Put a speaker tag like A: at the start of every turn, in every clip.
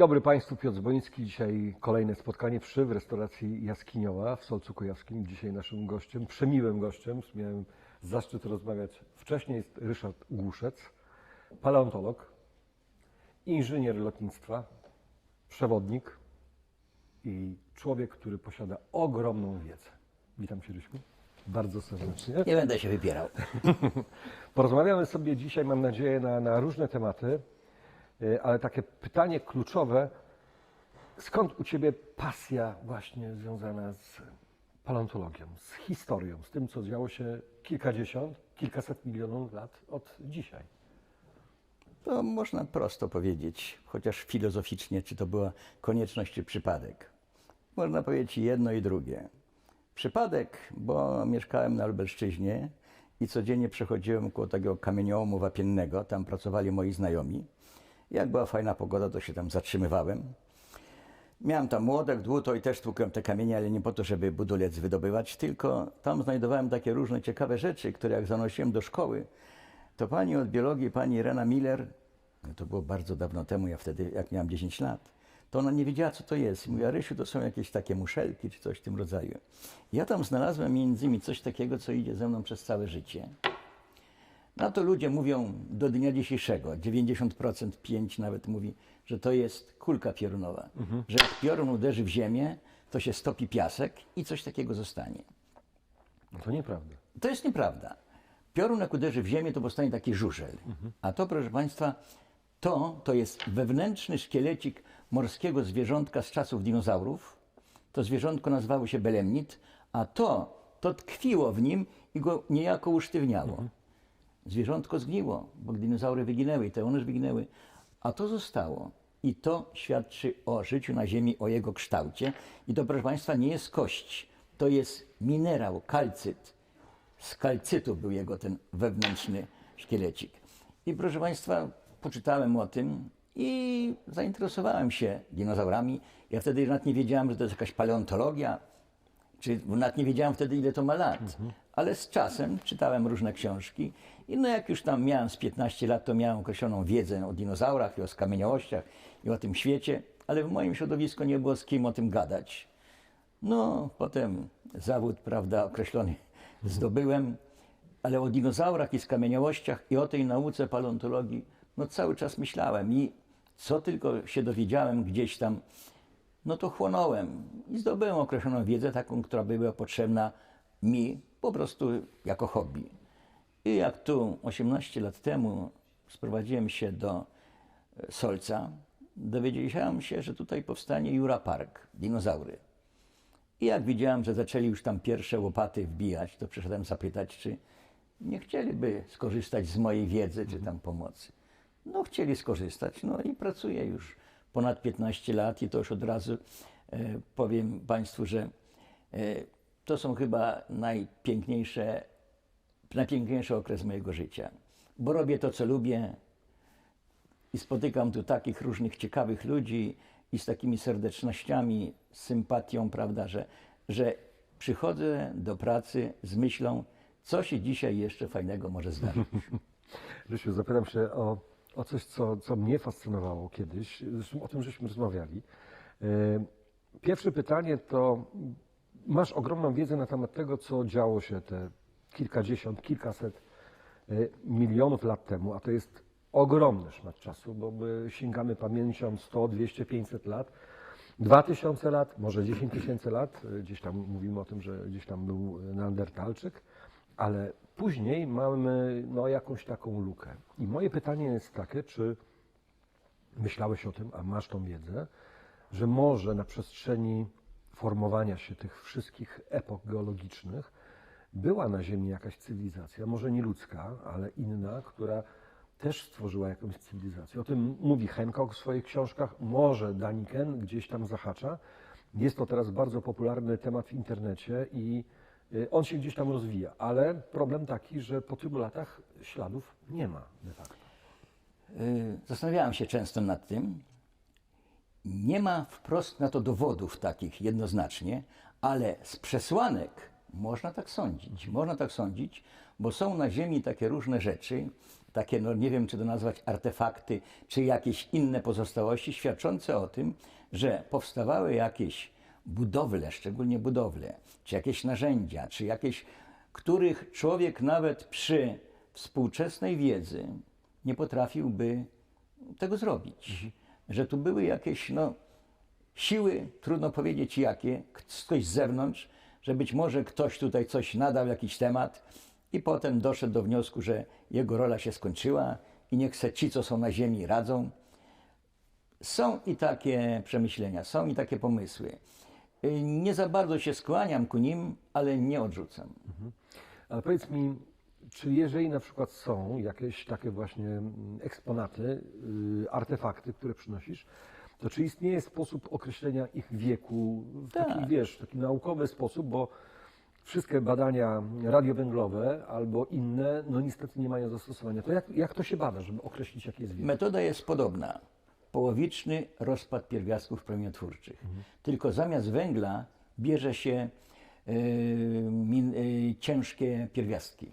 A: dobry Państwu, Piotr Zboński. Dzisiaj kolejne spotkanie przy w restauracji Jaskiniowa w Solcu Kujawskim. Dzisiaj naszym gościem, przemiłym gościem, miałem zaszczyt rozmawiać wcześniej, jest Ryszard Głuszec, paleontolog, inżynier lotnictwa, przewodnik i człowiek, który posiada ogromną wiedzę. Witam Cię, Ryśku, bardzo serdecznie.
B: Nie będę się wypierał.
A: Porozmawiamy sobie dzisiaj, mam nadzieję, na, na różne tematy, ale takie pytanie kluczowe, skąd u Ciebie pasja właśnie związana z paleontologią, z historią, z tym, co działo się kilkadziesiąt, kilkaset milionów lat od dzisiaj?
B: To można prosto powiedzieć, chociaż filozoficznie, czy to była konieczność, czy przypadek. Można powiedzieć jedno i drugie. Przypadek, bo mieszkałem na Lubelszczyźnie i codziennie przechodziłem koło takiego kamieniołomu wapiennego, tam pracowali moi znajomi. Jak była fajna pogoda, to się tam zatrzymywałem. Miałem tam młodek, dłuto i też tłukłem te kamienie, ale nie po to, żeby budulec wydobywać, tylko tam znajdowałem takie różne ciekawe rzeczy, które jak zanosiłem do szkoły, to pani od biologii, pani Irena Miller, no to było bardzo dawno temu, ja wtedy, jak miałem 10 lat, to ona nie wiedziała, co to jest. I mówiła, Rysiu, to są jakieś takie muszelki, czy coś w tym rodzaju. Ja tam znalazłem między innymi coś takiego, co idzie ze mną przez całe życie. No to ludzie mówią do dnia dzisiejszego, 90% 5 nawet mówi, że to jest kulka piorunowa. Że jak piorun uderzy w ziemię, to się stopi piasek i coś takiego zostanie.
A: No to nieprawda.
B: To jest nieprawda. Piorun jak uderzy w ziemię, to powstanie taki żużel. A to, proszę Państwa, to, to jest wewnętrzny szkielecik morskiego zwierzątka z czasów dinozaurów. To zwierzątko nazywało się belemnit, a to, to tkwiło w nim i go niejako usztywniało. Zwierzątko zgniło, bo dinozaury wyginęły i te one wyginęły, a to zostało. I to świadczy o życiu na Ziemi, o jego kształcie. I to, proszę Państwa, nie jest kość. To jest minerał, kalcyt. Z kalcytu był jego ten wewnętrzny szkielecik. I proszę Państwa, poczytałem o tym i zainteresowałem się dinozaurami. Ja wtedy nawet nie wiedziałem, że to jest jakaś paleontologia, czy nawet nie wiedziałem wtedy, ile to ma lat. Ale z czasem czytałem różne książki i no jak już tam miałem z 15 lat, to miałem określoną wiedzę o dinozaurach i o skamieniałościach i o tym świecie, ale w moim środowisku nie było z kim o tym gadać. No, potem zawód, prawda, określony zdobyłem, ale o dinozaurach i skamieniałościach i o tej nauce paleontologii, no cały czas myślałem i co tylko się dowiedziałem gdzieś tam, no to chłonąłem i zdobyłem określoną wiedzę, taką, która była potrzebna mi po prostu jako hobby. I jak tu 18 lat temu sprowadziłem się do e, Solca, dowiedziałem się, że tutaj powstanie Jura Park, dinozaury. I jak widziałem, że zaczęli już tam pierwsze łopaty wbijać, to przyszedłem zapytać, czy nie chcieliby skorzystać z mojej wiedzy, czy tam pomocy. No chcieli skorzystać, no i pracuję już ponad 15 lat i to już od razu e, powiem Państwu, że e, to są chyba najpiękniejsze, najpiękniejszy okres mojego życia, bo robię to, co lubię i spotykam tu takich różnych ciekawych ludzi i z takimi serdecznościami, z sympatią, prawda, że, że przychodzę do pracy z myślą, co się dzisiaj jeszcze fajnego może zdarzyć.
A: Rysiu, zapytam się o, o coś, co, co mnie fascynowało kiedyś. Zresztą o tym żeśmy rozmawiali. E, Pierwsze pytanie to, masz ogromną wiedzę na temat tego, co działo się te kilkadziesiąt, kilkaset e, milionów lat temu, a to jest ogromny szmat czasu, bo my sięgamy pamięcią 100, 200, 500 lat. 2000 lat, może 10 tysięcy lat, e, gdzieś tam mówimy o tym, że gdzieś tam był Neandertalczyk, ale później mamy no, jakąś taką lukę. I moje pytanie jest takie, czy myślałeś o tym, a masz tą wiedzę, że może na przestrzeni formowania się tych wszystkich epok geologicznych była na Ziemi jakaś cywilizacja, może nie ludzka, ale inna, która też stworzyła jakąś cywilizację. O tym mówi Hancock w swoich książkach, może Daniken gdzieś tam zahacza. Jest to teraz bardzo popularny temat w internecie i y, on się gdzieś tam rozwija, ale problem taki, że po tylu latach śladów nie ma de facto.
B: Y, Zastanawiałem się często nad tym. Nie ma wprost na to dowodów takich jednoznacznie, ale z przesłanek Można tak sądzić, można tak sądzić, bo są na Ziemi takie różne rzeczy, takie, no nie wiem, czy to nazwać artefakty, czy jakieś inne pozostałości, świadczące o tym, że powstawały jakieś budowle, szczególnie budowle, czy jakieś narzędzia, czy jakieś, których człowiek nawet przy współczesnej wiedzy nie potrafiłby tego zrobić. Że tu były jakieś, no, siły, trudno powiedzieć jakie, ktoś z zewnątrz, że być może ktoś tutaj coś nadał, jakiś temat i potem doszedł do wniosku, że jego rola się skończyła i niech se ci, co są na ziemi, radzą. Są i takie przemyślenia, są i takie pomysły. Y, Nie za bardzo się skłaniam ku nim, ale nie odrzucam.
A: Ale powiedz mi, czy jeżeli na przykład są jakieś takie właśnie mm, eksponaty, y, artefakty, które przynosisz, to czy istnieje sposób określenia ich wieku w taki,
B: Tak.
A: wiesz, taki naukowy sposób, bo wszystkie badania radiowęglowe albo inne, no niestety nie mają zastosowania. To jak, jak to się bada, żeby określić, jaki jest wiek?
B: Metoda jest podobna. Połowiczny rozpad pierwiastków promieniotwórczych. Tylko zamiast węgla bierze się e, min, e, ciężkie pierwiastki.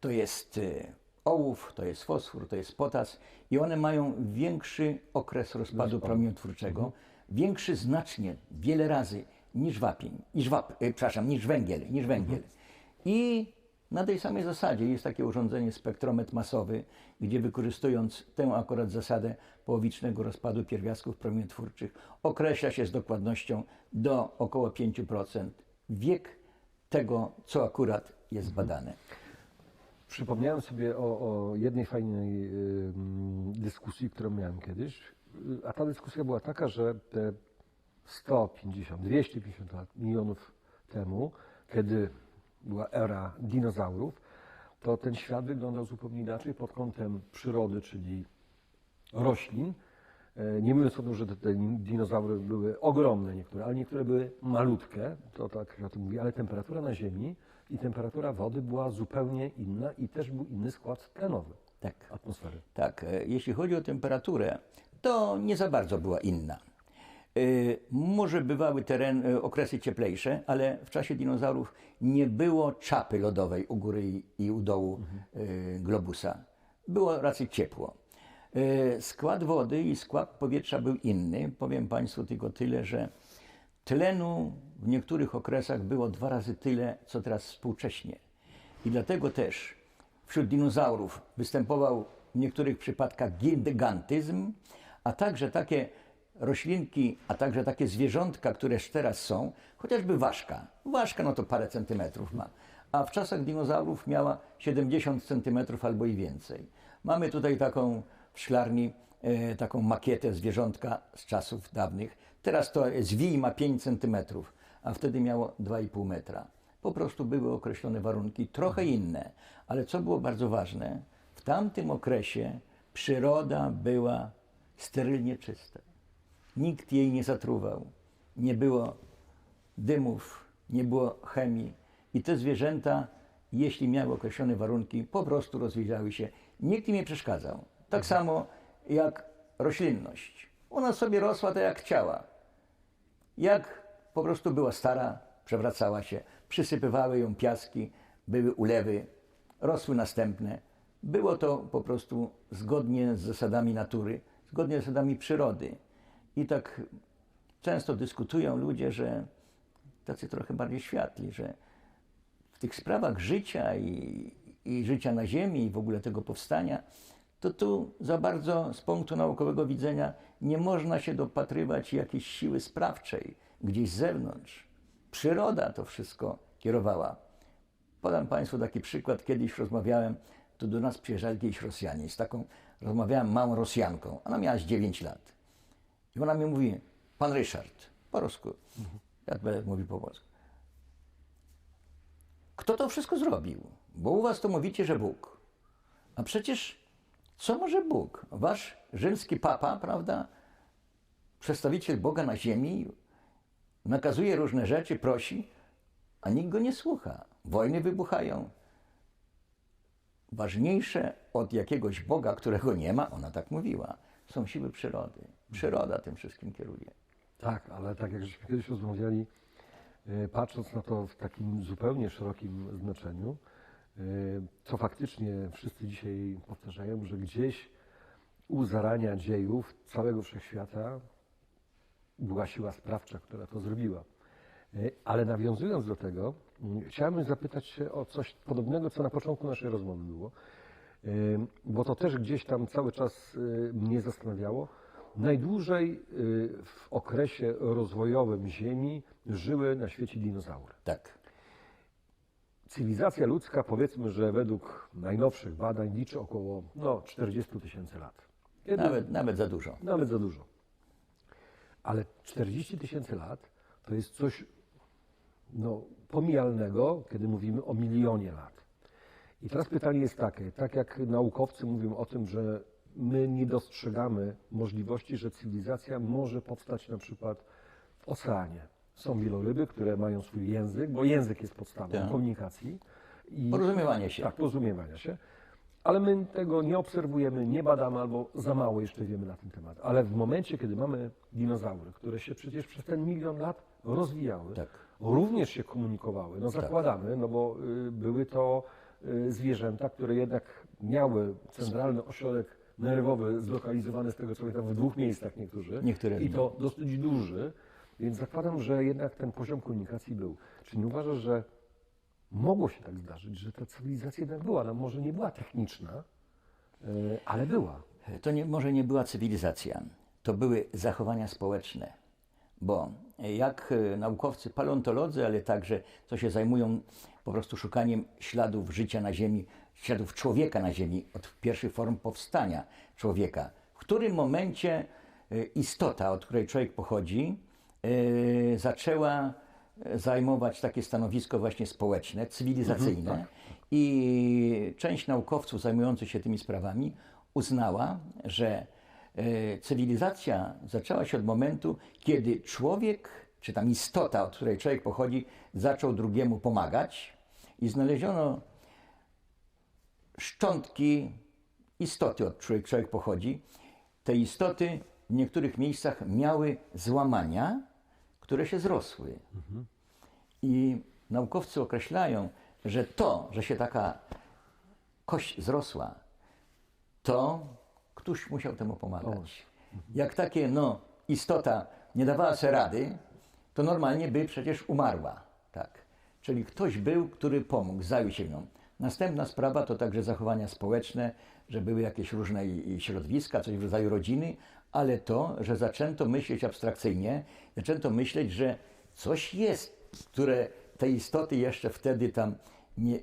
B: To jest e, ołów, to jest fosfor, to jest potas i one mają większy okres rozpadu promieniotwórczego, większy znacznie, wiele razy niż wapień, niż wap, e, przepraszam, niż węgiel, niż węgiel. I na tej samej zasadzie jest takie urządzenie spektrometr masowy, gdzie wykorzystując tę akurat zasadę połowicznego rozpadu pierwiastków promieniotwórczych określa się z dokładnością do około 5% wiek tego, co akurat jest badane.
A: Przypomniałem sobie o, o jednej fajnej dyskusji, którą miałem kiedyś, a ta dyskusja była taka, że te 150, 250 lat, milionów temu, kiedy była era dinozaurów, to ten świat wyglądał zupełnie inaczej pod kątem przyrody, czyli roślin. E, Nie mówiąc o tym, że te, te dinozaury były ogromne niektóre, ale niektóre były malutkie, to tak się o tym mówi, ale temperatura na Ziemi i temperatura wody była zupełnie inna i też był inny skład tlenowy
B: Tak.
A: atmosfery.
B: Tak, e, jeśli chodzi o temperaturę, to nie za bardzo była inna. E, Może bywały teren, e, okresy cieplejsze, ale w czasie dinozaurów nie było czapy lodowej u góry i- u dołu e, globusa. Było raczej ciepło. Skład wody i skład powietrza był inny. Powiem Państwu tylko tyle, że tlenu w niektórych okresach było dwa razy tyle, co teraz współcześnie. I dlatego też wśród dinozaurów występował w niektórych przypadkach gigantyzm, a także takie roślinki, a także takie zwierzątka, które teraz są, chociażby ważka. Ważka no to parę centymetrów ma, a w czasach dinozaurów miała 70 centymetrów albo i więcej. Mamy tutaj taką w szklarni e, taką makietę zwierzątka z czasów dawnych. Teraz to zwij ma 5 centymetrów, a wtedy miało 2,5 metra. Po prostu były określone warunki, trochę inne, ale co było bardzo ważne, w tamtym okresie przyroda była sterylnie czysta. Nikt jej nie zatruwał, nie było dymów, nie było chemii i te zwierzęta, jeśli miały określone warunki, po prostu rozwijały się. Nikt im nie przeszkadzał. Tak samo jak roślinność. Ona sobie rosła tak jak chciała. Jak po prostu była stara, przewracała się, przysypywały ją piaski, były ulewy, rosły następne. Było to po prostu zgodnie z zasadami natury, zgodnie z zasadami przyrody. I tak często dyskutują ludzie, że tacy trochę bardziej światli, że w tych sprawach życia i, i życia na Ziemi i w ogóle tego powstania, to tu za bardzo z punktu naukowego widzenia nie można się dopatrywać jakiejś siły sprawczej gdzieś z zewnątrz. Przyroda to wszystko kierowała. Podam Państwu taki przykład. Kiedyś rozmawiałem, tu do nas przyjeżdżali kiedyś Rosjanie. Z taką rozmawiałem małą Rosjanką. Ona miała z 9 lat. I ona mi mówi, pan Ryszard, po rusku. Ja mówił po polsku. Kto to wszystko zrobił? Bo u was to mówicie, że Bóg. A przecież co może Bóg? Wasz rzymski papa, prawda? Przedstawiciel Boga na ziemi, nakazuje różne rzeczy, prosi, a nikt go nie słucha. Wojny wybuchają. Ważniejsze od jakiegoś Boga, którego nie ma, ona tak mówiła, są siły przyrody. Przyroda tym wszystkim kieruje.
A: Tak, ale tak jak żeśmy kiedyś rozmawiali, e, patrząc na to w takim zupełnie szerokim znaczeniu, co faktycznie wszyscy dzisiaj powtarzają, że gdzieś u zarania dziejów całego wszechświata była siła sprawcza, która to zrobiła. E, Ale nawiązując do tego, m, chciałbym zapytać się o coś podobnego, co na początku naszej rozmowy było, bo to też gdzieś tam cały czas mnie zastanawiało. Najdłużej w okresie rozwojowym Ziemi żyły na świecie dinozaury.
B: Tak.
A: Cywilizacja ludzka, powiedzmy, że według najnowszych badań liczy około no, 40 tysięcy lat.
B: Nawet, nawet za dużo.
A: nawet za dużo. Ale 40 tysięcy lat to jest coś no, pomijalnego, kiedy mówimy o milionie lat. I teraz pytanie jest takie, tak jak naukowcy mówią o tym, że my nie dostrzegamy możliwości, że cywilizacja może powstać na przykład w oceanie. Są wieloryby, które mają swój język, bo język jest podstawą
B: Tak.
A: komunikacji. I
B: Porozumiewanie się.
A: tak, porozumiewania się. Ale my tego nie obserwujemy, nie badamy albo za mało jeszcze wiemy na ten temat. Ale w momencie, kiedy mamy dinozaury, które się przecież przez ten milion lat rozwijały,
B: Tak.
A: również się komunikowały, no zakładamy, no bo y, były to y, zwierzęta, które jednak miały centralny ośrodek nerwowy zlokalizowany z tego co pamiętam w dwóch miejscach niektórzy.
B: Niektóre
A: I to dosyć duży, więc zakładam, że jednak ten poziom komunikacji był. Czy nie uważasz, że mogło się tak zdarzyć, że ta cywilizacja jednak była, no może nie była techniczna, y, ale była.
B: To nie, może nie była cywilizacja, to były zachowania społeczne. Bo jak e, naukowcy, paleontolodzy, ale także co się zajmują po prostu szukaniem śladów życia na Ziemi, śladów człowieka na Ziemi, od pierwszych form powstania człowieka, w którym momencie e, istota, od której człowiek pochodzi, e, zaczęła e, zajmować takie stanowisko właśnie społeczne, cywilizacyjne. I część naukowców zajmujących się tymi sprawami uznała, że e, cywilizacja zaczęła się od momentu, kiedy człowiek, czy tam istota, od której człowiek pochodzi, zaczął drugiemu pomagać i znaleziono szczątki istoty, od której człowiek pochodzi. Te istoty w niektórych miejscach miały złamania, które się zrosły. I naukowcy określają, że to, że się taka kość zrosła, to ktoś musiał temu pomagać. Jak takie, no, istota nie dawała sobie rady, to normalnie by przecież umarła. Tak. Czyli ktoś był, który pomógł, zajął się nią. Następna sprawa to także zachowania społeczne, że były jakieś różne środowiska, coś w rodzaju rodziny, ale to, że zaczęto myśleć abstrakcyjnie, zaczęto myśleć, że coś jest, które te istoty jeszcze wtedy tam nie,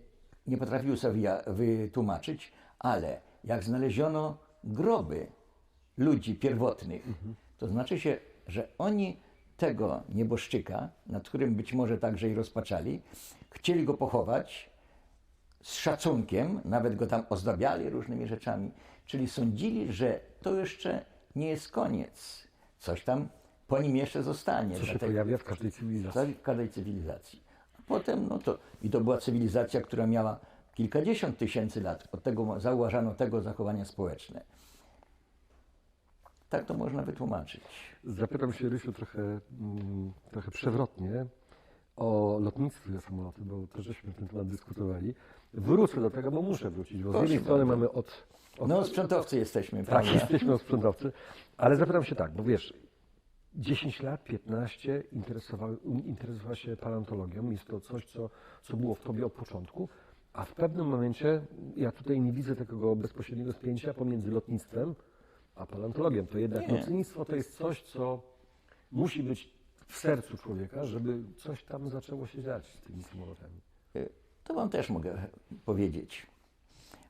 B: nie potrafiły sobie wytłumaczyć, ale jak znaleziono groby ludzi pierwotnych, to znaczy się, że oni tego nieboszczyka, nad którym być może także i rozpaczali, chcieli go pochować z szacunkiem, nawet go tam ozdabiali różnymi rzeczami, czyli sądzili, że to jeszcze nie jest koniec. Coś tam po nim jeszcze zostanie.
A: Co się
B: Dlatego-
A: pojawia w każdej cywilizacji.
B: w każdej cywilizacji. A potem, no to, i to była cywilizacja, która miała kilkadziesiąt tysięcy lat. Od tego zauważano tego zachowania społeczne. Tak to można wytłumaczyć.
A: Zapytam się, Rysiu, trochę, mm, trochę przewrotnie o lotnictwie samoloty, bo też żeśmy na ten temat dyskutowali. Wrócę do tego, bo muszę wrócić, bo z jednej strony mamy od... od
B: No, sprzętowcy jesteśmy,
A: tak,
B: prawda?
A: jesteśmy od sprzętowcy, ale zapytam się tak, bo wiesz, 10 lat, 15 interesowały, interesowała się paleontologią, jest to coś, co, co było w tobie od początku, a w pewnym momencie, ja tutaj nie widzę takiego bezpośredniego spięcia pomiędzy lotnictwem a paleontologią. To jednak
B: Nie.
A: lotnictwo to jest coś, co musi być w sercu człowieka, żeby coś tam zaczęło się dziać z tymi samolotami.
B: To Wam też mogę powiedzieć.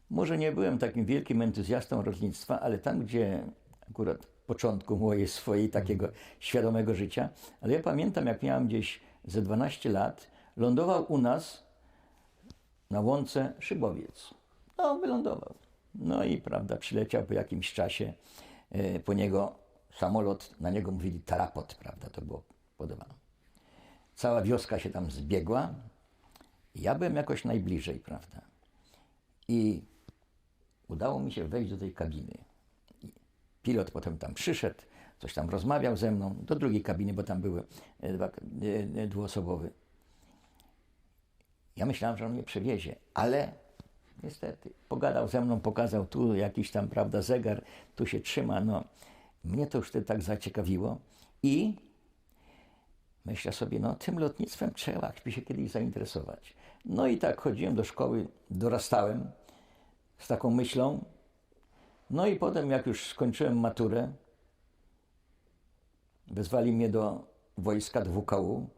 B: Może nie byłem takim wielkim entuzjastą rolnictwa, ale tam, gdzie akurat początku mojej swojej takiego świadomego życia, ale ja pamiętam, jak miałem gdzieś ze 12 lat, lądował u nas na łące szybowiec. No, wylądował. No i prawda, przyleciał po jakimś czasie e, po niego samolot, na niego mówili tarapot, prawda, to było podawane. Cała wioska się tam zbiegła, ja byłem jakoś najbliżej, prawda? I udało mi się wejść do tej kabiny. Pilot potem tam przyszedł, coś tam rozmawiał ze mną, do drugiej kabiny, bo tam były e, dwa, e, e, dwuosobowe. Ja myślałem, że on mnie przewiezie, ale niestety pogadał ze mną, pokazał tu jakiś tam, prawda, zegar, tu się trzyma. No, mnie to już wtedy tak zaciekawiło i myślę sobie, no tym lotnictwem trzeba by się kiedyś zainteresować. No i tak chodziłem do szkoły, dorastałem z taką myślą. No i potem, jak już skończyłem maturę, wezwali mnie do wojska, do WKU.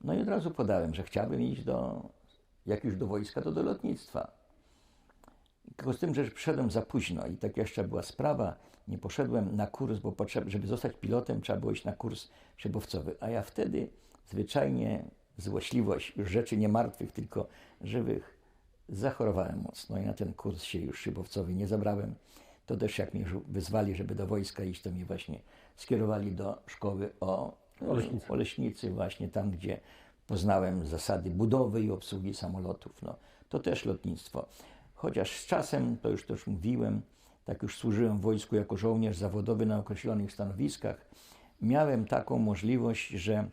B: No i od razu podałem, że chciałbym iść do, jak już do wojska, to do lotnictwa. Tylko z tym, że przyszedłem za późno i tak jeszcze była sprawa, nie poszedłem na kurs, bo żeby zostać pilotem, trzeba było iść na kurs szybowcowy. A ja wtedy zwyczajnie złośliwość, już rzeczy nie martwych, tylko żywych, zachorowałem mocno i na ten kurs się już szybowcowy nie zabrałem. To też jak mnie wyzwali, żeby do wojska iść, to mnie właśnie skierowali do szkoły o
A: Oleśnicy.
B: Oleśnicy, właśnie tam, gdzie poznałem zasady budowy i obsługi samolotów. No, to też lotnictwo. Chociaż z czasem, to już też mówiłem, tak już służyłem w wojsku jako żołnierz zawodowy na określonych stanowiskach, miałem taką możliwość, że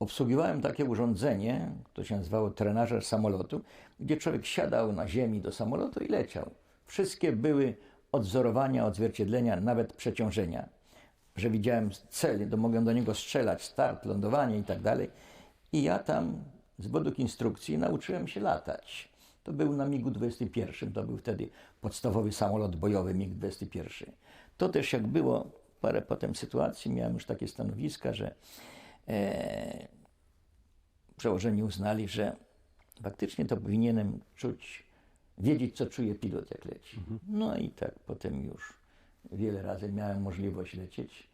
B: obsługiwałem takie urządzenie, to się nazywało trenażer samolotu, gdzie człowiek siadał na ziemi do samolotu i leciał. Wszystkie były odzorowania, odzwierciedlenia, nawet przeciążenia, że widziałem cel, to mogłem do niego strzelać, start, lądowanie i tak dalej. I ja tam, według instrukcji, nauczyłem się latać. To był na MiG-21, to był wtedy podstawowy samolot bojowy MiG-21. To też jak było parę potem sytuacji, miałem już takie stanowiska, że e, przełożeni uznali, że faktycznie to powinienem czuć, wiedzieć, co czuje pilot, jak leci. No i tak potem już wiele razy miałem możliwość lecieć.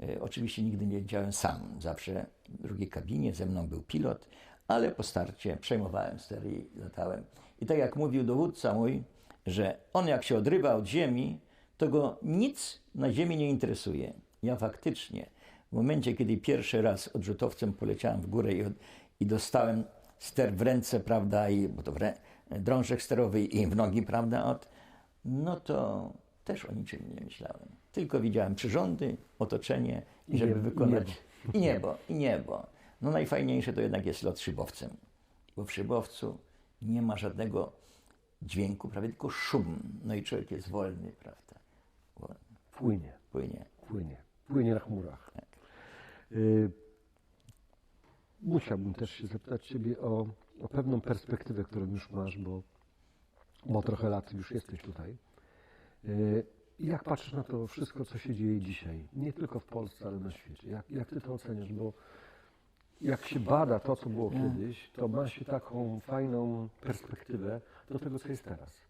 B: E, oczywiście nigdy nie leciałem sam, zawsze w drugiej kabinie, ze mną był pilot, ale po starcie przejmowałem stery i latałem. I tak jak mówił dowódca mój, że on jak się odrywa od ziemi, to go nic na ziemi nie interesuje. Ja faktycznie, w momencie, kiedy pierwszy raz odrzutowcem poleciałem w górę i, od, i dostałem ster w ręce, prawda, i, bo to w rę, drążek sterowy i w nogi, prawda, od, no to też o niczym nie myślałem. Tylko widziałem przyrządy, otoczenie,
A: I
B: żeby
A: niebo,
B: wykonać. I niebo, i niebo. No najfajniejsze to jednak jest lot szybowcem, bo w szybowcu nie ma żadnego dźwięku, prawie tylko szum. No i człowiek jest wolny, prawda? Wolny,
A: Płynie,
B: płynie.
A: płynie, płynie na chmurach.
B: Tak.
A: Y, Musiałbym też się zapytać Ciebie o, o pewną perspektywę, którą już masz, bo, bo trochę lat już jesteś tutaj. Y, Jak patrzysz na to wszystko, co się dzieje dzisiaj? Nie tylko w Polsce, ale na świecie. Jak, jak Ty to oceniasz? Bo jak się bada to, co było kiedyś, to ma się taką fajną perspektywę do tego, co jest teraz.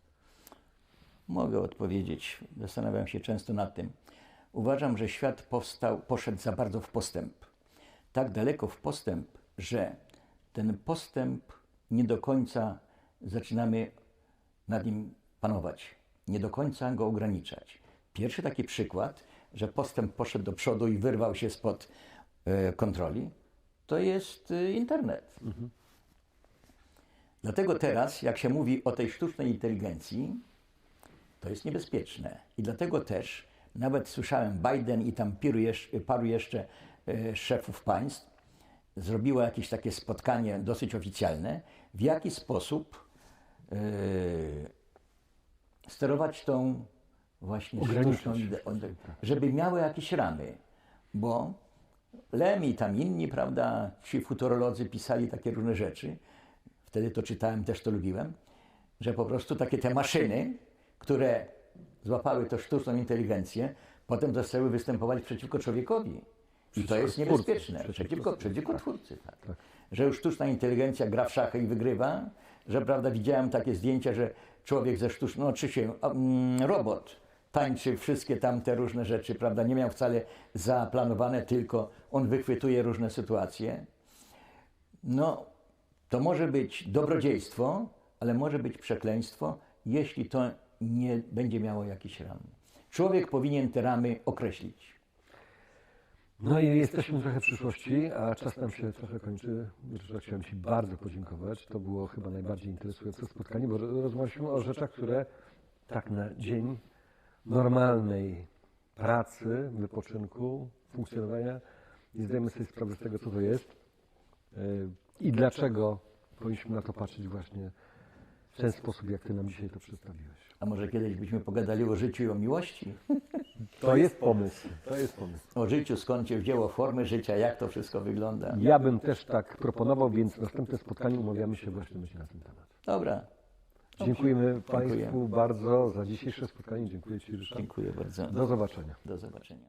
B: Mogę odpowiedzieć. Zastanawiam się często nad tym. Uważam, że świat powstał, poszedł za bardzo w postęp. Tak daleko w postęp, że ten postęp nie do końca zaczynamy nad nim panować. Nie do końca go ograniczać. Pierwszy taki przykład, że postęp poszedł do przodu i wyrwał się spod e, kontroli, to jest e, internet. Dlatego teraz, jak się mówi o tej sztucznej inteligencji, to jest niebezpieczne. I dlatego też nawet słyszałem Biden i tam paru jeszcze, e, szefów państw zrobiło jakieś takie spotkanie dosyć oficjalne, w jaki sposób e, sterować tą właśnie sztuczną żeby miały jakieś ramy, bo Lem i tam inni, prawda, ci futurolodzy pisali takie różne rzeczy, wtedy to czytałem, też to lubiłem, że po prostu takie te maszyny, które złapały tą sztuczną inteligencję, potem zaczęły występować przeciwko człowiekowi. I to jest niebezpieczne.
A: przeciwko
B: Przeciwko,
A: tak.
B: twórcy. Tak. Że już sztuczna inteligencja gra w szachy i wygrywa, że prawda, widziałem takie zdjęcia, że człowiek ze sztuczną, no oczywiście mm, robot tańczy wszystkie tamte różne rzeczy, prawda, nie miał wcale zaplanowane, tylko on wychwytuje różne sytuacje. No, to może być dobrodziejstwo, ale może być przekleństwo, jeśli to nie będzie miało jakichś ram. Człowiek powinien te ramy określić.
A: No i jesteśmy trochę w przyszłości, a czas nam się trochę kończy. Zresztą chciałem Ci bardzo podziękować. To było chyba najbardziej interesujące spotkanie, bo rozmawialiśmy o rzeczach, które tak na dzień normalnej pracy, wypoczynku, funkcjonowania nie zdajemy sobie sprawy z tego, co to jest yy, i dlaczego powinniśmy na to patrzeć właśnie w ten sposób, jak Ty nam dzisiaj to przedstawiłeś.
B: A może kiedyś byśmy pogadali o życiu i o miłości?
A: To jest pomysł. To jest pomysł.
B: O życiu, skąd się wzięło formy życia, jak to wszystko wygląda.
A: Ja bym też tak proponował, więc następne spotkanie umawiamy się właśnie myślę na ten temat.
B: Dobra,
A: Dziękujemy Dziękuję. Państwu bardzo za dzisiejsze spotkanie. Dziękuję Ci, Ryszard.
B: Dziękuję bardzo.
A: Do zobaczenia.
B: Do zobaczenia.